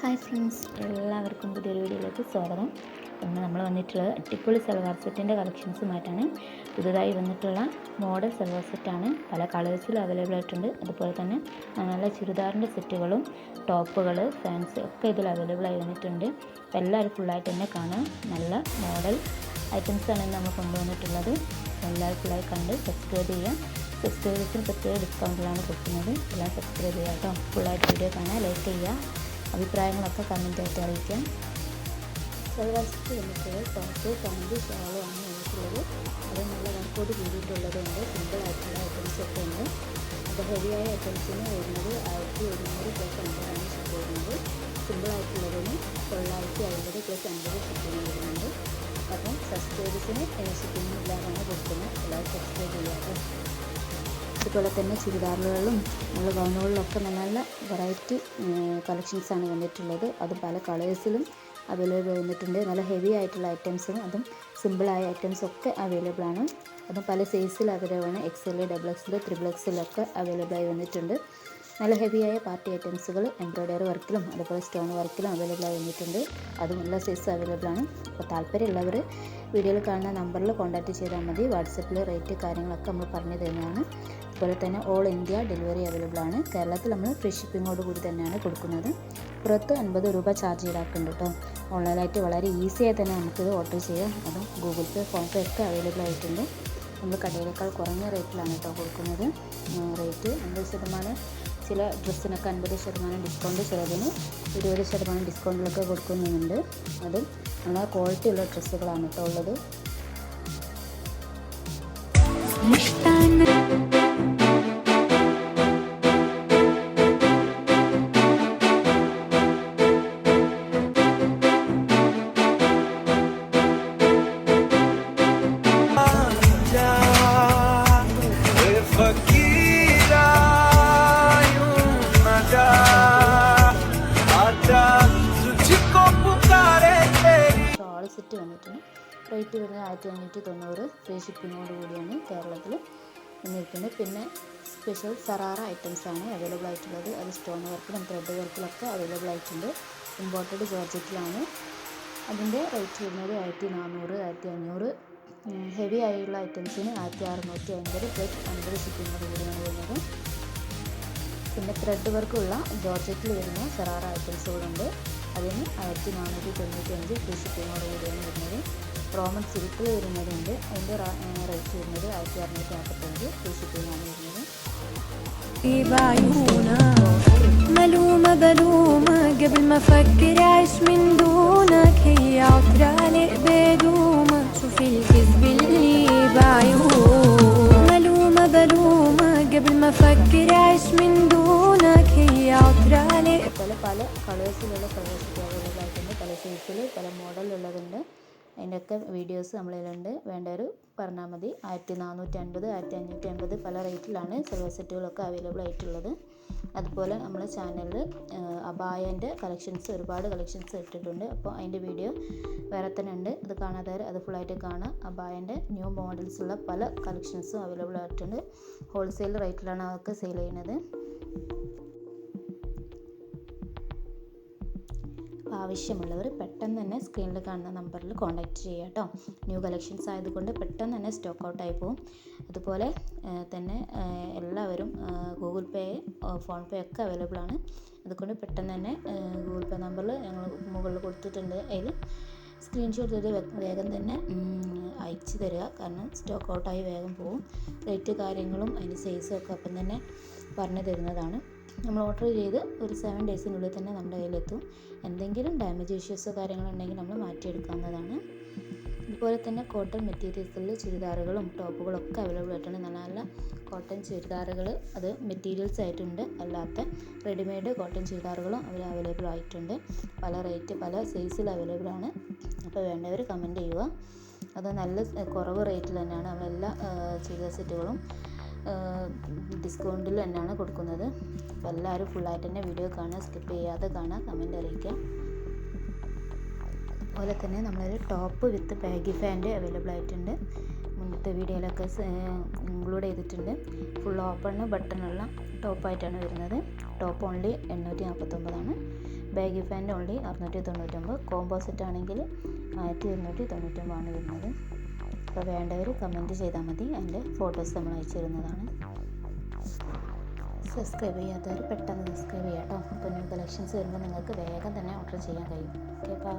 Hi friends എല്ലാവർക്കും പുതിയൊരു വീഡിയോയിലേക്ക് സ്വാഗതം. ഇന്ന് നമ്മൾ വന്നിട്ടുള്ളത് അടിപൊളി സൽവാർ സെറ്റിന്റെ കളക്ഷൻസുമായിട്ടാണ്. പുതുതായി വന്നിട്ടുള്ള മോഡൽ സൽവാർ സെറ്റാണ്. പല കളേഴ്സിലും അവൈലബിൾ ആയിട്ടുണ്ട്. അതുപോലെ തന്നെ നല്ല ചുരിദാറിന്റെ സെറ്റുകളും ടോപ്പുകൾ ഫാൻസ് ഒക്കെ ഇതിൽ അവൈലബിൾ ആയി വന്നിട്ടുണ്ട്. എല്ലാവരും ഫുള്ളായിട്ട് തന്നെ കാണാം. നല്ല മോഡൽ ഐറ്റംസാണ് നമ്മൾ കൊണ്ടുവന്നിട്ടുള്ളത് എല്ലാവരും ഫുള്ളായി കണ്ട് സബ്സ്ക്രൈബ് ചെയ്യാം സബ്സ്ക്രൈബേഴ്സിന് പ്രത്യേക ഡിസ്കൗണ്ടിലാണ് കൊടുക്കുന്നത്. എല്ലാം സബ്സ്ക്രൈബ് ചെയ്യാം കേട്ടോ. ഫുള്ളായിട്ട് വീഡിയോ കാണാം ലൈക്ക് ചെയ്യുക. അഭിപ്രായങ്ങളൊക്കെ കമന്റായിട്ട് അറിയിക്കാം. സൽവാർ സെറ്റ് വന്നിട്ട് ടോപ്പ് പാന്റ് ഷാളും ആണ് വന്നിട്ടുള്ളത് അത് നല്ല വർക്കൗട്ട് കൂടിയിട്ടുള്ളതുണ്ട് സിമ്പിളായിട്ടുള്ള ഐറ്റംസ് ഒക്കെ ഉണ്ട്. അത് ഹെവിയായ ഐറ്റംസിന് വരുന്നത് ആയിരത്തി ഒരുന്നൂറ് പ്ലസ് അമ്പതാണ് ഷിപ്പ് ആയിട്ടുള്ളതിന് തൊള്ളായിരത്തി അമ്പത് പ്ലസ് അമ്പത് ഷിപ്പിംഗ് വരുന്നുണ്ട്. അപ്പം സബ്സ്ക്രൈബേഴ്സിന് ഷിപ്പിംഗ് ഇല്ലാതാണ് കൊടുക്കുന്നത്. എല്ലാവരും സബ്സ്ക്രൈബ് ചെയ്യാറ് അതുപോലെ തന്നെ ചുരിദാറുകളിലും നമ്മൾ ഗൗണുകളിലൊക്കെ നല്ല നല്ല വെറൈറ്റി കളക്ഷൻസാണ് വന്നിട്ടുള്ളത്. അതും പല കളേഴ്സിലും അവൈലബിൾ വന്നിട്ടുണ്ട്. നല്ല ഹെവി ആയിട്ടുള്ള ഐറ്റംസും അതും സിമ്പിളായ ഐറ്റംസും ഒക്കെ അവൈലബിൾ ആണ്. അതും പല സൈസിൽ അവൈലബിൾ ആണ് എൽ ഡബിൾ എക്സ് ത്രിബിൾ എക്സലൊക്കെ അവൈലബിൾ ആയി വന്നിട്ടുണ്ട്. നല്ല ഹെവിയായ പാർട്ടി ഐറ്റംസുകൾ എംബ്രോയ്ഡറി വർക്കിലും അതുപോലെ സ്റ്റോൺ വർക്കിലും അവൈലബിൾ ആയി വന്നിട്ടുണ്ട്. അതും എല്ലാ സൈസും അവൈലബിൾ ആണ്. അപ്പോൾ താല്പര്യമുള്ളവർ വീഡിയോയിൽ കാണുന്ന നമ്പറിൽ കോൺടാക്റ്റ് ചെയ്താൽ മതി. വാട്സപ്പിൽ റേറ്റ് കാര്യങ്ങളൊക്കെ നമ്മൾ പറഞ്ഞു തരുന്നതാണ്. അതുപോലെ തന്നെ ഓൾ ഇന്ത്യ ഡെലിവറി അവൈലബിൾ ആണ്. കേരളത്തിൽ നമ്മൾ ഫ്രീ ഷിപ്പിങ്ങോട് കൂടി തന്നെയാണ് കൊടുക്കുന്നത്. പുറത്ത് അൻപത് രൂപ ചാർജ് ഈടാക്കുന്നുണ്ട് കേട്ടോ. ഓൺലൈനായിട്ട് വളരെ ഈസിയായി തന്നെ നമുക്കിത് ഓർഡർ ചെയ്യാം. അതും ഗൂഗിൾ പേ ഫോൺ പേ ഒക്കെ അവൈലബിൾ ആയിട്ടുണ്ട്. നമ്മൾ കടയിലേക്കാൾ കുറഞ്ഞ റേറ്റിലാണ് കേട്ടോ കൊടുക്കുന്നത്. റേറ്റ് അൻപത് ശതമാനം ചില ഡ്രസ്സിനൊക്കെ അൻപത് ശതമാനം ഡിസ്കൗണ്ട് ചിലതിന് ഇരുപത് ശതമാനം ഡിസ്കൗണ്ടിലൊക്കെ കൊടുക്കുന്നുണ്ട്. അതും നല്ല ക്വാളിറ്റി ഉള്ള ഡ്രസ്സുകളാണ് കേട്ടോ ഉള്ളത്. റേറ്റ് വരുന്നത് ആയിരത്തി അഞ്ഞൂറ്റി തൊണ്ണൂറ് ഫ്രീ ഷിപ്പിങ്ങോട് കൂടിയാണ് കേരളത്തിൽ വന്നിരിക്കുന്നത് പിന്നെ സ്പെഷ്യൽ സറാറ ഐറ്റംസ് ആണ് അവൈലബിൾ ആയിട്ടുള്ളത്. അത് സ്റ്റോൺ വർക്കിലും ത്രെഡ് വർക്കിലൊക്കെ അവൈലബിൾ ആയിട്ടുണ്ട്. ഇമ്പോർട്ടഡ് ജോർജറ്റിലാണ്. അതിന്റെ റേറ്റ് വരുന്നത് ആയിരത്തി നാനൂറ് ആയിരത്തി അഞ്ഞൂറ് ഹെവി ആയുള്ള ഐറ്റംസിന് ആയിരത്തി അറുന്നൂറ്റി അൻപത് പ്ലസ് അൻപത് ഷിപ്പിങ്ങോട് കൂടിയാണ് വരുന്നത്. പിന്നെ ത്രെഡ് വർക്കുള്ള ജോർജറ്റിൽ വരുന്ന സറാറ ഐറ്റംസുകളുണ്ട് അതിന് ആയിരത്തി നാനൂറ്റി തൊണ്ണൂറ്റി അഞ്ച് ഫ്രീ ഷിപ്പിങ്ങോട് കൂടിയാണ് വരുന്നത് റോമൻ സിൽക്കിൽ വരുന്നതുണ്ട് അതിൻ്റെ റേറ്റ് വരുന്നത് ആയിരത്തി അറുന്നൂറ്റി നാൽപ്പത്തഞ്ച് ഫ്രീ ഷിപ്പിങ്ങാണ് വരുന്നത് بعيونا ملومة بلومة قبل ما أفكر أعيش من دونك هي عطرة بدومة شوفي الكذب اللي بعيونا ملومة بلومة قبل ما أفكر أعيش من دونك هي عطرة പല കളേഴ്സിലുള്ള കളേഴ്സ് അവൈലബിൾ ആയിട്ടുണ്ട് പല സൈസിൽ പല മോഡലുള്ളതുണ്ട് അതിന്റെയൊക്കെ വീഡിയോസ് നമ്മളിലുണ്ട്. വേണ്ടവർ പറഞ്ഞാൽ മതി. ആയിരത്തി നാനൂറ്റി അൻപത് ആയിരത്തി അഞ്ഞൂറ്റി അൻപത് പല റേറ്റിലാണ് സിൽവർ സെറ്റുകളൊക്കെ അവൈലബിൾ ആയിട്ടുള്ളത് അതുപോലെ നമ്മുടെ ചാനലിൽ അബായന്റെ കളക്ഷൻസ് ഒരുപാട് കളക്ഷൻസ് ഇട്ടിട്ടുണ്ട്. അപ്പോൾ അതിന്റെ വീഡിയോ വേറെ തന്നെ ഉണ്ട്. അത് കാണാത്തവർ അത് ഫുള്ളായിട്ട് കാണാം. അബായന്റെ ന്യൂ മോഡൽസുള്ള പല കളക്ഷൻസും അവൈലബിൾ ആയിട്ടുണ്ട് ഹോൾസെയിൽ റേറ്റിലാണ് അവർക്ക് സെയിൽ ചെയ്യുന്നത്. ആവശ്യമുള്ളവർ പെട്ടെന്ന് തന്നെ സ്ക്രീനിൽ കാണുന്ന നമ്പറിൽ കോൺടാക്റ്റ് ചെയ്യുക കേട്ടോ. ന്യൂ കളക്ഷൻസ് ആയതുകൊണ്ട് പെട്ടെന്ന് തന്നെ സ്റ്റോക്ക് ഔട്ട് ആയി പോകും അതുപോലെ തന്നെ എല്ലാവരും ഗൂഗിൾ പേ ഫോൺ പേ ഒക്കെ അവൈലബിൾ ആണ്. അതുകൊണ്ട് പെട്ടെന്ന് തന്നെ ഗൂഗിൾ പേ നമ്പറിൽ ഞങ്ങൾ മുകളിൽ കൊടുത്തിട്ടുണ്ട്. അതിൽ സ്ക്രീൻഷോട്ട് ചെയ്ത് വേഗം തന്നെ അയച്ചു തരിക. കാരണം സ്റ്റോക്ക് ഔട്ടായി വേഗം പോകും റേറ്റ് കാര്യങ്ങളും അതിന്റെ സൈസും ഒക്കെ അപ്പം തന്നെ പറഞ്ഞു തരുന്നതാണ്. നമ്മൾ ഓർഡർ ചെയ്ത് ഒരു സെവൻ ഡേയ്സിനുള്ളിൽ തന്നെ നമ്മുടെ കയ്യിലെത്തും. എന്തെങ്കിലും ഡാമേജ് ഇഷ്യൂസോ കാര്യങ്ങളോ ഉണ്ടെങ്കിൽ നമ്മൾ മാറ്റിയെടുക്കാവുന്നതാണ്. അതുപോലെ തന്നെ കോട്ടൺ മെറ്റീരിയൽസിൽ ചുരിദാറുകളും ടോപ്പുകളും ഒക്കെ അവൈലബിൾ ആയിട്ടുണ്ട്. നല്ല നല്ല കോട്ടൺ ചുരിദാറുകൾ അത് മെറ്റീരിയൽസ് ആയിട്ടുണ്ട്. അല്ലാത്ത റെഡിമെയ്ഡ് കോട്ടൺ ചുരിദാറുകളും അവർ അവൈലബിൾ ആയിട്ടുണ്ട്. പല റേറ്റ് പല സൈസിൽ അവൈലബിൾ ആണ്. അപ്പോൾ വേണ്ടവർ കമന്റ് ചെയ്യുക. അത് നല്ല കുറവ് റേറ്റിൽ തന്നെയാണ്. നമ്മളെല്ലാ ചുരിദാർ സെറ്റുകളും ഡിസ്കൗണ്ടിൽ തന്നെയാണ് കൊടുക്കുന്നത്. അപ്പോൾ എല്ലാവരും ഫുള്ളായിട്ട് തന്നെ വീഡിയോ കാണുക സ്കിപ്പ് ചെയ്യാതെ കാണുക കമന്റ് അറിയിക്കുക. അതുപോലെ തന്നെ നമ്മളൊരു ടോപ്പ് വിത്ത് ബാഗി ഫാന്റെ അവൈലബിൾ ആയിട്ടുണ്ട്. മുന്നത്തെ വീഡിയോയിലൊക്കെ ഇൻക്ലൂഡ് ചെയ്തിട്ടുണ്ട്. ഫുൾ ഓപ്പൺ ബട്ടണുള്ള ടോപ്പായിട്ടാണ് വരുന്നത്. ടോപ്പ് ഓൺലി എണ്ണൂറ്റി നാൽപ്പത്തൊമ്പതാണ് ബാഗി ഫാന്റെ ഓൺലി അറുന്നൂറ്റി തൊണ്ണൂറ്റൊമ്പത് കോംബോ സെറ്റ് ആണെങ്കിൽ ആയിരത്തി ഇരുന്നൂറ്റി തൊണ്ണൂറ്റൊമ്പതാണ് വരുന്നത്. അപ്പോൾ വേണ്ടവർ കമന്റ് ചെയ്താൽ മതി. അതിന്റെ ഫോട്ടോസ് നമ്മൾ അയച്ചു തരുന്നതാണ് സബ്സ്ക്രൈബ് ചെയ്യാത്തവർ പെട്ടെന്ന് സബ്സ്ക്രൈബ് ചെയ്യാം കേട്ടോ. അപ്പോൾ ന്യൂ കളക്ഷൻസ് വരുമ്പോൾ നിങ്ങൾക്ക് വേഗം തന്നെ ഓർഡർ ചെയ്യാൻ കഴിയും. Okay bye